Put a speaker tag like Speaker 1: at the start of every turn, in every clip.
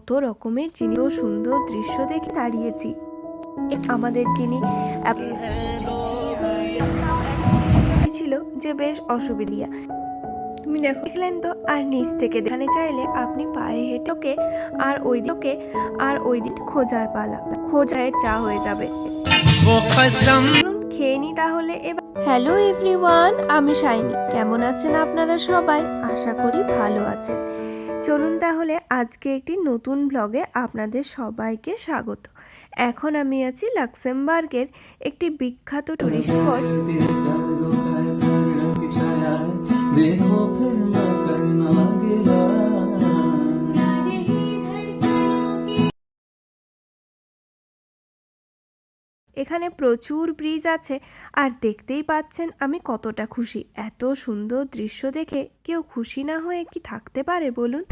Speaker 1: কত রকমের জিনিস সুন্দর দৃশ্য দেখে দাঁড়িয়েছি। আমাদের যিনি ছিল যে বেশ অসুবিধা। তুমি দেখো দেখলেন তো আর নিচ থেকে এখানে চাইলে আপনি পায়ে হেঁটে আর ওই দিকে আর ওই দিন খোঁজার পালা। খোঁজায় চা হয়ে যাবে। খেয়ে নি তাহলে এবার। হ্যালো এভরিওয়ান আমি শাইনি। কেমন আছেন আপনারা সবাই? আশা করি ভালো আছেন। চলুন তাহলে আজকে একটি নতুন ব্লগে আপনাদের সবাইকে স্বাগত। এখন আমি আছি লাক্সেমবার্গের একটি বিখ্যাত টুরিস্ট স্পট এখানে প্রচুর ব্রিজ আছে আর দেখতেই পাচ্ছেন আমি কতটা খুশি। এত সুন্দর দৃশ্য দেখে কেউ খুশি না হয়ে কি থাকতে পারে বলুন?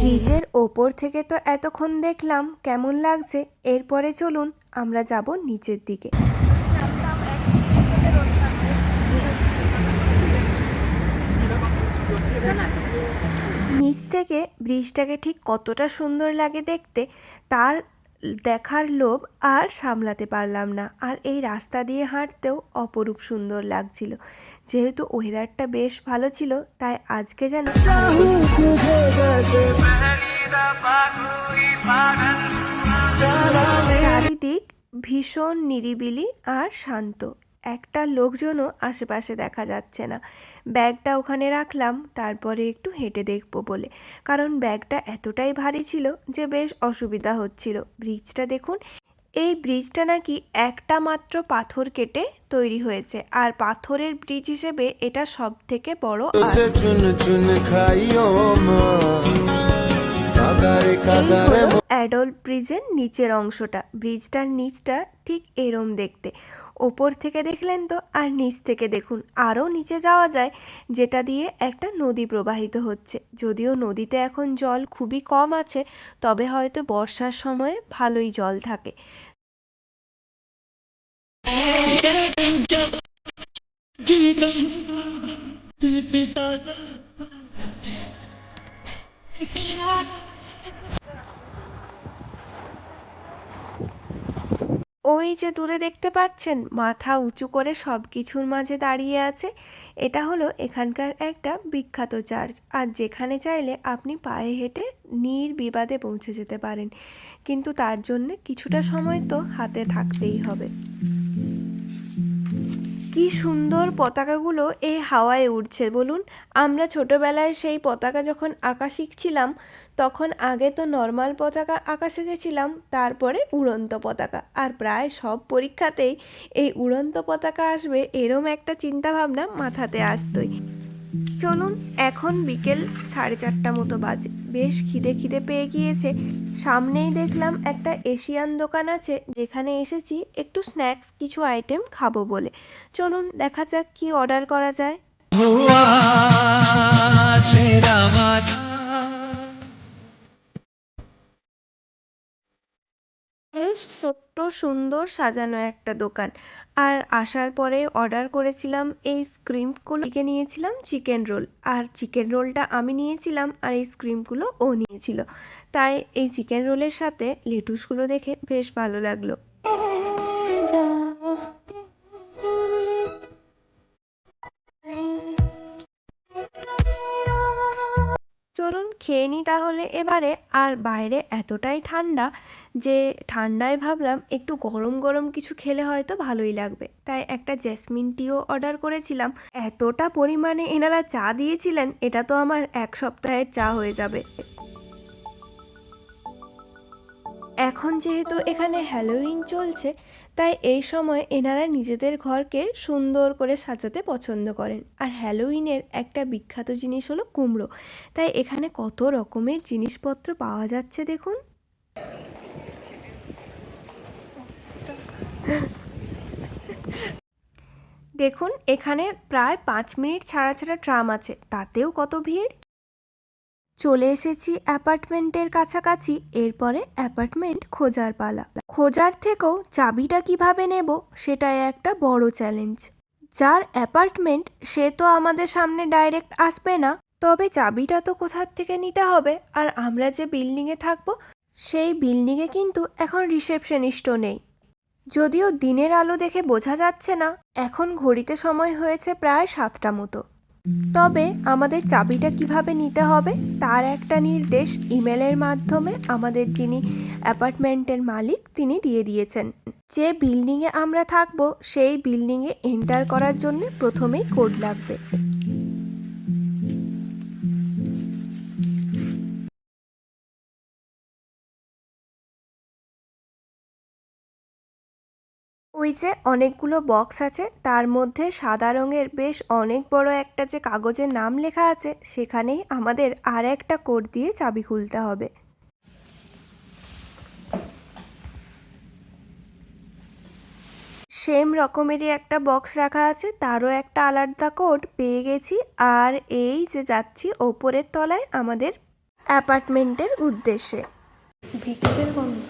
Speaker 1: ব্রিজের ওপর থেকে তো এতক্ষণ দেখলাম, কেমন লাগছে? এরপরে চলুন, আমরা যাব নিচের দিকে। নিচ থেকে ব্রিজটাকে ঠিক কতটা সুন্দর লাগে দেখতে, তার দেখার লোভ আর সামলাতে পারলাম না। আর এই রাস্তা দিয়ে হাঁটতেও অপরূপ সুন্দর লাগছিল। যেহেতু ওয়েদারটা বেশ ভালো ছিল, তাই আজকে যেন চারিদিক ভীষণ নিরিবিলি আর শান্ত। একটা লোকজনও আশেপাশে দেখা যাচ্ছে না। ব্যাগটা ওখানে রাখলাম তারপরে একটু হেঁটে দেখব বলে। কারণ ব্যাগটা এতটাই ভারী ছিল যে বেশ অসুবিধা হচ্ছিল। ব্রিজটা দেখুন এই ব্রিজটা নাকি একটা মাত্র পাথর কেটে তৈরি হয়েছে। আর পাথরের ব্রিজ হিসেবে এটা সব থেকে বড় অ্যাডল্ট ব্রিজের নিচের অংশটা। ব্রিজটার নিচটা ঠিক এরম দেখতে। ওপর থেকে দেখলেন তো, আর নিচ থেকে দেখুন, আরও নিচে যাওয়া যায়, যেটা দিয়ে একটা নদী প্রবাহিত হচ্ছে। যদিও নদীতে এখন জল খুবই কম আছে, তবে হয়তো বর্ষার সময়ে ভালোই জল থাকে। ওই যে দূরে দেখতে পাচ্ছেন, মাথা উঁচু করে সব কিছুর মাঝে দাঁড়িয়ে আছে। এটা হলো এখানকার একটা বিখ্যাত চার্চ। আর যেখানে চাইলে আপনি পায়ে হেঁটে নির্বিবাদে পৌঁছে যেতে পারেন। কিন্তু তার জন্য কিছুটা সময় তো হাতে থাকতেই হবে। কি সুন্দর পতাকাগুলো এই হাওয়ায় উঠছে বলুন, আমরা ছোটবেলায় সেই পতাকা যখন আঁকা শিখছিলাম, তখন আগে তো নর্মাল পতাকা আঁকা শিখেছিলাম, তারপরে উড়ন্ত পতাকা। আর প্রায় সব পরীক্ষাতেই এই উড়ন্ত পতাকা আসবে, এরম একটা চিন্তাভাবনা মাথাতে আসতোই। চলুন, এখন বিকেল সাড়ে চারটা মতো বাজে। বেশ খিদে খিদে পেয়ে গিয়েছে। সামনেই দেখলাম একটা এশিয়ান দোকান আছে, যেখানে এসেছি একটু স্ন্যাক্স, কিছু আইটেম খাব বলে। চলুন, দেখা যাক কি অর্ডার করা যায়। বেশ ছোট্ট, সুন্দর সাজানো একটা দোকান। আর আসার পরে অর্ডার করেছিলাম এই স্ক্রিমগুলো থেকে নিয়েছিলাম চিকেন রোল আর চিকেন রোলটা আমি নিয়েছিলাম আর এই স্ক্রিমগুলো ও নিয়েছিল। তাই এই চিকেন রোলের সাথে লেটুসগুলো দেখে বেশ ভালো লাগল। খেয়ে নিই তাহলে এবারে। আর বাইরে এতটাই ঠান্ডা যে ঠান্ডায় ভাবলাম একটু গরম গরম কিছু খেলে হয়তো ভালোই লাগবে। তাই একটা জেসমিন টিও অর্ডার করেছিলাম। এতটা পরিমাণে এনারা চা দিয়েছিলেন, এটা তো আমার এক সপ্তাহের চা হয়ে যাবে। এখন যেহেতু এখানে হ্যালোউইন চলছে, তাই এই সময় এনারা নিজেদের ঘরকে সুন্দর করে সাজাতে পছন্দ করেন। আর হ্যালোউইনের একটা বিখ্যাত জিনিস হলো কুমড়ো। তাই এখানে কত রকমের জিনিসপত্র পাওয়া যাচ্ছে দেখুন। দেখুন, এখানে প্রায় পাঁচ মিনিট ছাড়া ছাড়া ট্রাম আছে, তাতেও কত ভিড়? চলে এসেছি অ্যাপার্টমেন্টের কাছাকাছি, এরপরে অ্যাপার্টমেন্ট খোঁজার পালা। খোঁজার থেকেও চাবিটা কীভাবে নেব, সেটাই একটা বড় চ্যালেঞ্জ। যার অ্যাপার্টমেন্ট, সে তো আমাদের সামনে ডাইরেক্ট আসবে না। তবে চাবিটা তো কোথার থেকে নিতে হবে? আর আমরা যে বিল্ডিংয়ে থাকব, সেই বিল্ডিংয়ে কিন্তু এখন রিসেপশনিস্টও নেই। যদিও দিনের আলো দেখে বোঝা যাচ্ছে না, এখন ঘড়িতে সময় হয়েছে প্রায় সাতটা মতো। তবে আমাদের চাবিটা কীভাবে নিতে হবে, তার একটা নির্দেশ ইমেলের মাধ্যমে আমাদের যিনি অ্যাপার্টমেন্টের মালিক তিনি দিয়ে দিয়েছেন। যে বিল্ডিংয়ে আমরা থাকব, সেই বিল্ডিংয়ে এন্টার করার জন্য প্রথমেই কোড লাগবে। ওই যে অনেকগুলো বক্স আছে, তার মধ্যে সাদা রঙের বেশ অনেক বড় একটা যে কাগজের নাম লেখা আছে, সেখানেই আমাদের আর একটা কোড দিয়ে চাবি খুলতে হবে। সেম রকমেরই একটা বক্স রাখা আছে, তারও একটা আলাদা কোড পেয়ে গেছি। আর এই যে যাচ্ছি ওপরের তলায় আমাদের অ্যাপার্টমেন্টের উদ্দেশ্যে। ভিক্সের গন্ধ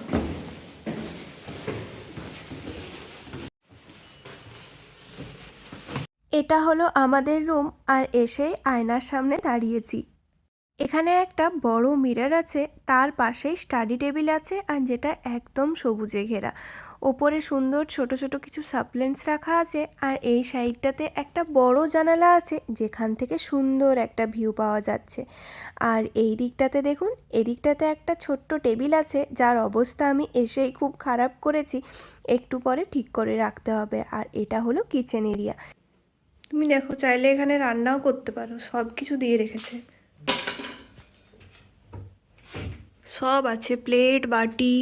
Speaker 1: এটা হলো আমাদের রুম, আর এসেই আয়নার সামনে দাঁড়িয়েছি। এখানে একটা বড় মিরর আছে, তার পাশেই স্টাডি টেবিল আছে, আর যেটা একদম সবুজে ঘেরা। ওপরে সুন্দর ছোট ছোট কিছু সাপ্লেন্টস রাখা আছে, আর এই সাইডটাতে একটা বড় জানালা আছে, যেখান থেকে সুন্দর একটা ভিউ পাওয়া যাচ্ছে। আর এই দিকটাতে দেখুন, এদিকটাতে একটা ছোট্ট টেবিল আছে, যার অবস্থা আমি এসেই খুব খারাপ করেছি, একটু পরে ঠিক করে রাখতে হবে। আর এটা হলো কিচেন এরিয়া। তুমি দেখো, চাইলে এখানে রান্নাও করতে পারো, সব কিছু দিয়ে রেখেছে। সব আছে, প্লেট, বাটি,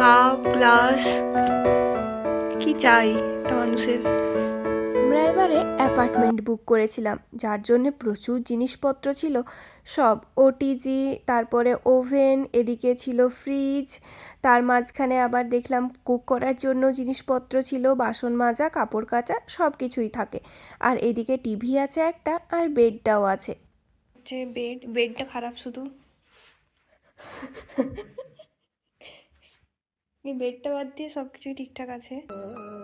Speaker 1: কাপ, গ্লাস, কি চাই একটা মানুষের? আমরা এবারে অ্যাপার্টমেন্ট বুক করেছিলাম যার জন্য প্রচুর জিনিসপত্র ছিল। সব ওটিজি তারপরে ওভেন এদিকে ছিল ফ্রিজ তার মাঝখানে আবার দেখলাম কুক করার জন্য জিনিসপত্র ছিল বাসন মাজা কাপড় কাচা সব কিছুই থাকে। আর এদিকে টিভি আছে একটা আর বেডটাও আছে। যে বেড বেডটা খারাপ শুধু। এই বেডটা বাদ দিয়ে সব কিছুই ঠিকঠাক আছে।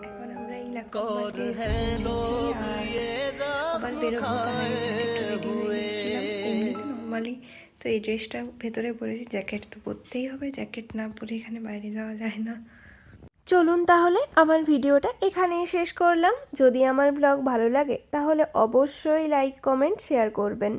Speaker 1: এখন আবার বেরোবো হয়ে নর্মালি তো এই ড্রেসটা ভেতরে পরেছি জ্যাকেট তো পরতেই হবে জ্যাকেট না পরে এখানে বাইরে যাওয়া যায় না। চলুন তাহলে আমার ভিডিওটা এখানেই শেষ করলাম। যদি আমার ব্লগ ভালো লাগে তাহলে অবশ্যই লাইক কমেন্ট শেয়ার করবেন।